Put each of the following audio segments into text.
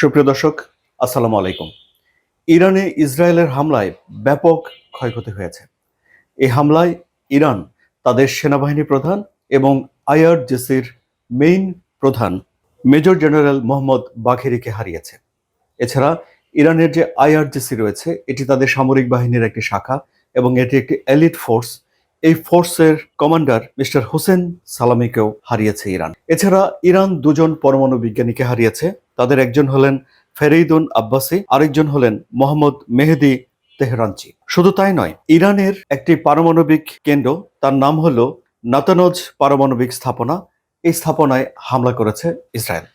সুপ্রিয় দর্শক, আসসালামু আলাইকুম। ইরানে ইসরায়েলের হামলায় ব্যাপক ক্ষয়ক্ষতি হয়েছে। এই হামলায় ইরান তাদের সেনাবাহিনী প্রধান এবং আইআরজিসির মেইন প্রধান মেজর জেনারেল মোহাম্মদ বাঘেরিকে হারিয়েছে। এছাড়া ইরানের যে আইআরজিসি রয়েছে, এটি তাদের সামরিক বাহিনীর একটি শাখা এবং এটি একটি এলিট ফোর্স এই ফোর্সের কমান্ডার মিস্টার হোসেন সালামিকেও হারিয়েছে ইরান। এছাড়া ইরান দুজন পরমাণু বিজ্ঞানীকে হারিয়েছে। তাদের একজন হলেন ফেরেইদুন আব্বাসি, আরেকজন হলেন মোহাম্মদ মেহেদি তেহরানচি। শুধু তাই নয়, ইরানের একটি পারমাণবিক কেন্দ্র, তার নাম হলো নাতানজ পারমাণবিক স্থাপনা। এই স্থাপনায় হামলা করেছে ইসরায়েল।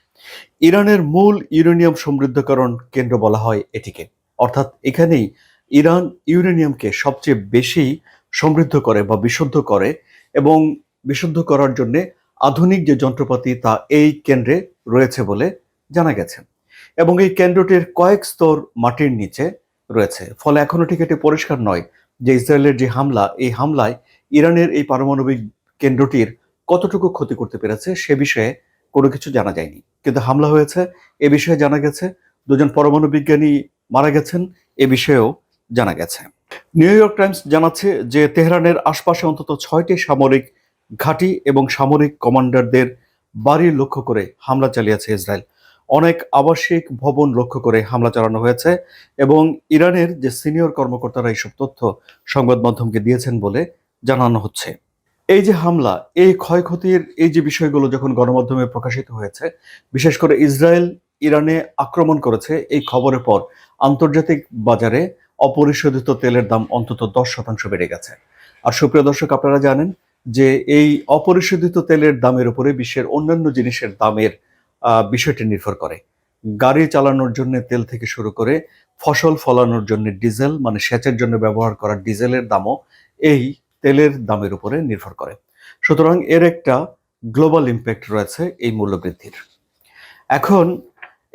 ইরানের মূল ইউরেনিয়াম সমৃদ্ধকরণ কেন্দ্র বলা হয় এটিকে। অর্থাৎ এখানেই ইরান ইউরেনিয়ামকে সবচেয়ে বেশি সমৃদ্ধ করে বা বিশুদ্ধ করে এবং বিশুদ্ধ করার জন্য আধুনিক যে যন্ত্রপাতি তা এই কেন্দ্রে রয়েছে বলে জানা গেছে। এবং এই কেন্দ্রটির কয়েক স্তর মাটির নিচে রয়েছে। ফলে এখনও ঠিক এটি পরিষ্কার নয় যে ইসরায়েলের যে হামলা, এই হামলায় ইরানের এই পারমাণবিক কেন্দ্রটির কতটুকু ক্ষতি করতে পেরেছে সে বিষয়ে কোনো কিছু জানা যায়নি। কিন্তু হামলা হয়েছে, এ বিষয়ে জানা গেছে, দুজন পরমাণু বিজ্ঞানী মারা গেছেন, এ বিষয়েও জানা গেছে। নিউ ইয়র্ক টাইমস জানাচ্ছে যে তেহরানের আশপাশে অন্তত ছয়টি সামরিক ঘাঁটি এবং সামরিক কমান্ডারদের বাড়ি লক্ষ্য করে হামলা চালিয়েছে ইসরায়েল। অনেক আবাসিক ভবন লক্ষ্য করে হামলা চালানো হয়েছে এবং ইরানের যে সিনিয়র কর্মকর্তারা এইসব তথ্য সংবাদ মাধ্যমকে দিয়েছেন বলে জানানো হচ্ছে। এই যে হামলা, এই ক্ষয়ক্ষতির এই যে বিষয়গুলো যখন গণমাধ্যমে প্রকাশিত হয়েছে, বিশেষ করে ইসরায়েল ইরানে আক্রমণ করেছে, এই খবরের পর আন্তর্জাতিক বাজারে অপরিশোধিত তেলের দাম অন্তত দশ শতাংশ বেড়ে গেছে। আর সুপ্রিয় দর্শক, আপনারা জানেন যে এই অপরিশোধিত তেলের দামের উপরে বিশ্বের অন্যান্য জিনিসের দামের বিষয়টি নির্ভর করে। গাড়ি চালানোর জন্য তেল থেকে শুরু করে ফসল ফলানোর জন্য ডিজেল মানে সেচের জন্য ব্যবহার করা ডিজেলের দামও এই তেলের দামের উপরে নির্ভর করে। সুতরাং এর একটা গ্লোবাল ইম্প্যাক্ট রয়েছে এই মূল্যবৃদ্ধির। এখন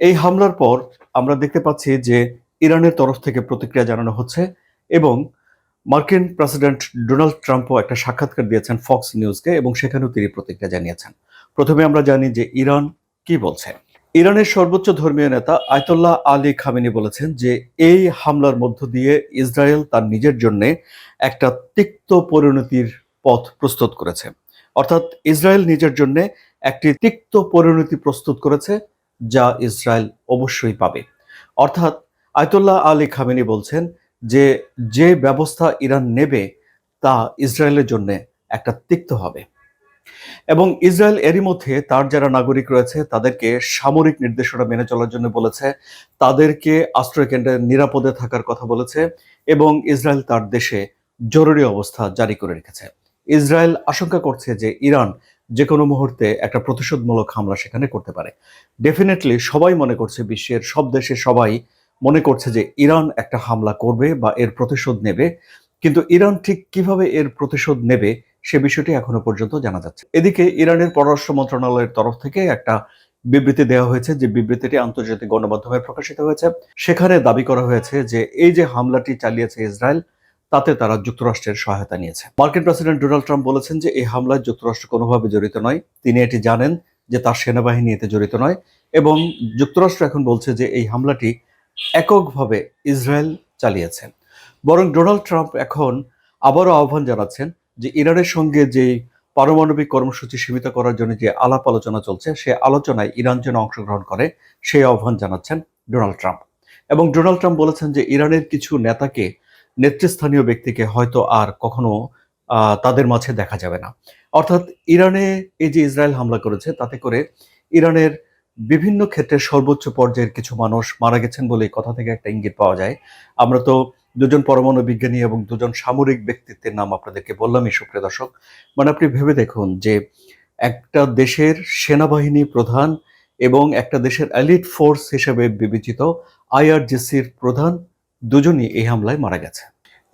এই হামলার পর আমরা দেখতে পাচ্ছি যে ইরানের তরফ থেকে প্রতিক্রিয়া জানানো হচ্ছে এবং মার্কিন প্রেসিডেন্ট ডোনাল্ড ট্রাম্পও একটা সাক্ষাৎকার দিয়েছেন ফক্স নিউজকে এবং সেখানেও তিনি প্রতিক্রিয়া জানিয়েছেন। প্রথমে আমরা জানি যে ইরান কি বলছে। ইরানের সর্বোচ্চ ধর্মীয় নেতা আয়তুল্লাহ আলী খামেনি বলেছেন যে এই হামলার মধ্য দিয়ে ইসরায়েল তার নিজের জন্য একটা তিক্ত পরিণতির পথ প্রস্তুত করেছে। অর্থাৎ ইসরায়েল নিজের জন্য একটি তিক্ত পরিণতি প্রস্তুত করেছে যা ইসরায়েল অবশ্যই পাবে। অর্থাৎ আয়তুল্লাহ আলী খামেনি বলছেন যে যে ব্যবস্থা ইরান নেবে তা ইসরায়েলের জন্য একটা তিক্ত হবে। এবং ইসরায়েল এরই মধ্যে তার যারা নাগরিক রয়েছে, তাদেরকে সামরিক নির্দেশনা মেনে চলার জন্য বলেছে, তাদেরকে আশ্রয় কেন্দ্রে নিরাপদে থাকার কথা বলেছে, এবং ইসরায়েল তার দেশে জরুরি অবস্থা জারি করে রেখেছে। ইসরায়েল আশঙ্কা করছে যে ইরান যে কোনো মুহূর্তে একটা প্রতিশোধমূলক হামলা সেখানে করতে পারে। ডেফিনেটলি সবাই মনে করছে বিশ্বের সব দেশে সবাই মনে করছে যে ইরান একটা হামলা করবে বা এর প্রতিশোধ নেবে, কিন্তু ইরান ঠিক কীভাবে এর প্রতিশোধ নেবে সে বিষয়টি এখনও পর্যন্ত জানা যাচ্ছে। এদিকে ইরানের পররাষ্ট্র মন্ত্রণালয়ের তরফ থেকে একটা বিবৃতি দেওয়া হয়েছে, যে বিবৃতিটি আন্তর্জাতিক গণমাধ্যমে প্রকাশিত হয়েছে। সেখানে দাবি করা হয়েছে যে এই যে হামলাটি চালিয়েছে ইসরায়েল, তাতে তারা যুক্তরাষ্ট্রের সহায়তা নিয়েছে। মার্কিন প্রেসিডেন্ট ডোনাল্ড ট্রাম্প বলেছেন যে এই হামলায় যুক্তরাষ্ট্র কোনোভাবে জড়িত নয়। তিনি এটি জানেন যে তার সেনাবাহিনী এতে জড়িত নয় এবং যুক্তরাষ্ট্র এখন বলছে যে এই হামলাটি এককভাবে ইসরায়েল চালিয়েছেন। বরং ডোনাল্ড ট্রাম্প এখন আবারও আহ্বান জানাচ্ছেন যে ইরানের সঙ্গে যে পারমাণবিক কর্মসূচি সীমিত করার জন্য যে আলাপ আলোচনা চলছে, সে আলোচনায় ইরান যেন অংশগ্রহণ করে, সেই আহ্বান জানাচ্ছেন ডোনাল্ড ট্রাম্প। এবং ডোনাল্ড ট্রাম্প বলেছেন যে ইরানের কিছু নেতাকে, নেতৃস্থানীয় ব্যক্তিকে হয়তো আর কখনো তাদের মাঝে দেখা যাবে না। অর্থাৎ ইরানে এই যে ইসরায়েল হামলা করেছে, তাতে করে ইরানের বিভিন্ন ক্ষেত্রে সর্বোচ্চ পর্যায়ের কিছু মানুষ মারা গেছেন বলে এই কথা থেকে একটা ইঙ্গিত পাওয়া যায়। আমরা তো দুজন পরমাণু বিজ্ঞানী এবং দুজন সামরিক ব্যক্তিত্বের নাম আপনাদেরকে বললামই সুপ্রিয় দর্শক। মানে আপনি ভেবে দেখুন যে একটা দেশের সেনাবাহিনী প্রধান এবং একটা দেশের এলিট ফোর্স হিসেবে বিবেচিত আইআরজিসির প্রধান দুজনই এই হামলায় মারা গেছে।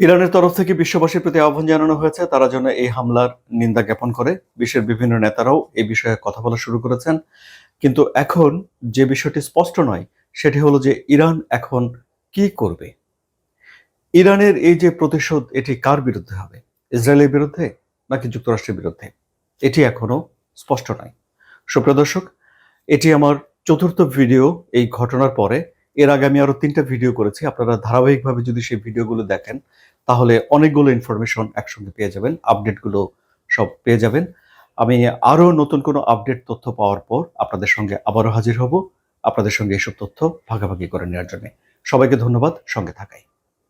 ইরানের তরফ থেকে বিশ্ববাসীর প্রতি আহ্বান জানানো হয়েছে, তারা যেন এই হামলার নিন্দা জ্ঞাপন করে। বিশ্বের বিভিন্ন নেতারাও এই বিষয়ে কথা বলা শুরু করেছেন। কিন্তু এখন যে বিষয়টি স্পষ্ট নয়, সেটি হলো যে ইরান এখন কি করবে? ইরানের এই যে প্রতিশোধ, এটি কার বিরুদ্ধে হবে? ইসরায়েলের বিরুদ্ধে নাকি যুক্তরাষ্ট্রের বিরুদ্ধে? এটি এখনও স্পষ্ট নয়। সুপ্রিয় দর্শক, এটি আমার চতুর্থ ভিডিও এই ঘটনার পরে। এর আগে আমি আরও তিনটা ভিডিও করেছি। আপনারা ধারাবাহিকভাবে যদি সেই ভিডিওগুলো দেখেন, তাহলে অনেকগুলো ইনফরমেশন একসঙ্গে পেয়ে যাবেন আপডেটগুলো সব পেয়ে যাবেন। আমি আরও নতুন কোনো আপডেট তথ্য পাওয়ার পর আপনাদের সঙ্গে আবারও হাজির হব। আপনাদের সঙ্গে এসব তথ্য ভাগাভাগি করে নেওয়ার জন্য। সবাইকে ধন্যবাদ। সঙ্গে থাকায়